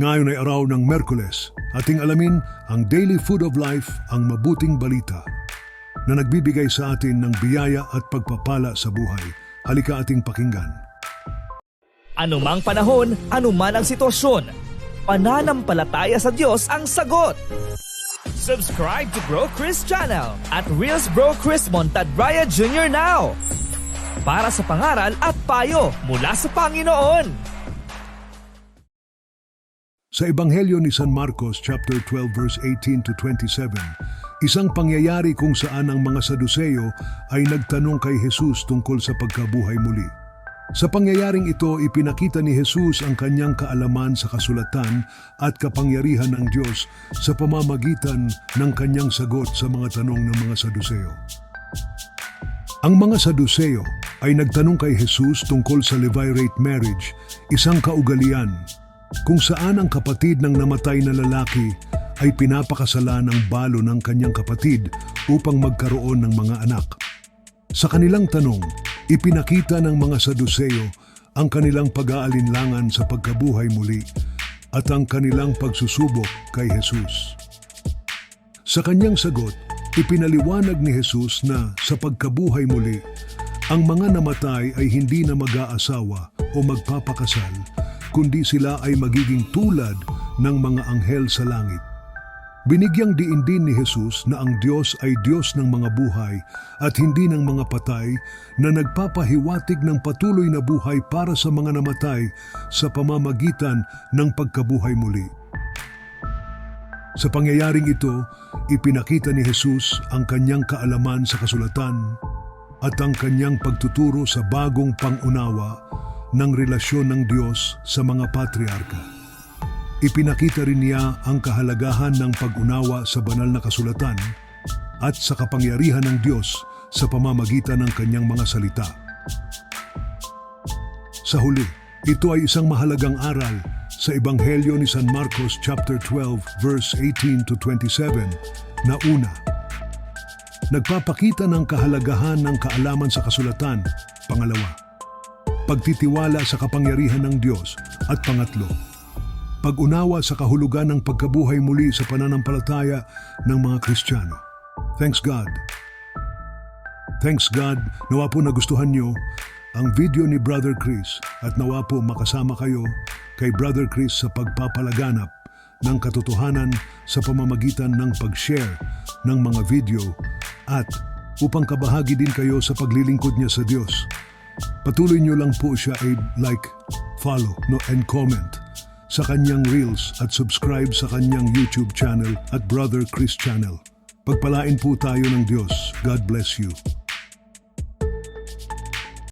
Ngayon ay araw ng Merkules, ating alamin ang Daily Food of Life, ang mabuting balita na nagbibigay sa atin ng biyaya at pagpapala sa buhay. Halika ating pakinggan. Anumang panahon, anuman ang sitwasyon, pananampalataya sa Diyos ang sagot. Subscribe to Bro Chris channel at Reels Bro Chris Montad Raya Jr. now. Para sa pangaral at payo mula sa Panginoon. Sa Ebanghelyo ni San Marcos chapter 12 verse 18 to 27, isang pangyayari kung saan ang mga Saduseo ay nagtanong kay Jesus tungkol sa pagkabuhay muli. Sa pangyayaring ito, ipinakita ni Jesus ang kanyang kaalaman sa kasulatan at kapangyarihan ng Diyos sa pamamagitan ng kanyang sagot sa mga tanong ng mga Saduseo. Ang mga Saduseo ay nagtanong kay Jesus tungkol sa levirate marriage, isang kaugalian kung saan ang kapatid ng namatay na lalaki ay pinapakasala ng balo ng kanyang kapatid upang magkaroon ng mga anak. Sa kanilang tanong, ipinakita ng mga Saduseo ang kanilang pag-aalinlangan sa pagkabuhay muli at ang kanilang pagsusubok kay Jesus. Sa kanyang sagot, ipinaliwanag ni Jesus na sa pagkabuhay muli, ang mga namatay ay hindi na mag-aasawa o magpapakasal, kundi sila ay magiging tulad ng mga anghel sa langit. Binigyang diin din ni Jesus na ang Diyos ay Diyos ng mga buhay at hindi ng mga patay na nagpapahiwatig ng patuloy na buhay para sa mga namatay sa pamamagitan ng pagkabuhay muli. Sa pangyayaring ito, ipinakita ni Jesus ang kanyang kaalaman sa kasulatan at ang kanyang pagtuturo sa bagong pangunawa ng relasyon ng Diyos sa mga patriarka. Ipinakita rin niya ang kahalagahan ng pag-unawa sa banal na kasulatan at sa kapangyarihan ng Diyos sa pamamagitan ng kanyang mga salita. Sa huli, ito ay isang mahalagang aral sa Ebanghelyo ni San Marcos chapter 12 verse 18 to 27 na una, nagpapakita ng kahalagahan ng kaalaman sa kasulatan. Pangalawa, pagtitiwala sa kapangyarihan ng Diyos. At pangatlo, pag-unawa sa kahulugan ng pagkabuhay muli sa pananampalataya ng mga Kristiyano. Thanks God. Thanks God, nawa po nagustuhan nyo ang video ni Brother Chris at nawa po makasama kayo kay Brother Chris sa pagpapalaganap ng katotohanan sa pamamagitan ng pag-share ng mga video at upang kabahagi din kayo sa paglilingkod niya sa Diyos. Patuloy niyo lang po siya ay like, follow, no, and comment sa kanyang Reels at subscribe sa kanyang YouTube channel at Brother Chris channel. Pagpalain po tayo ng Diyos. God bless you.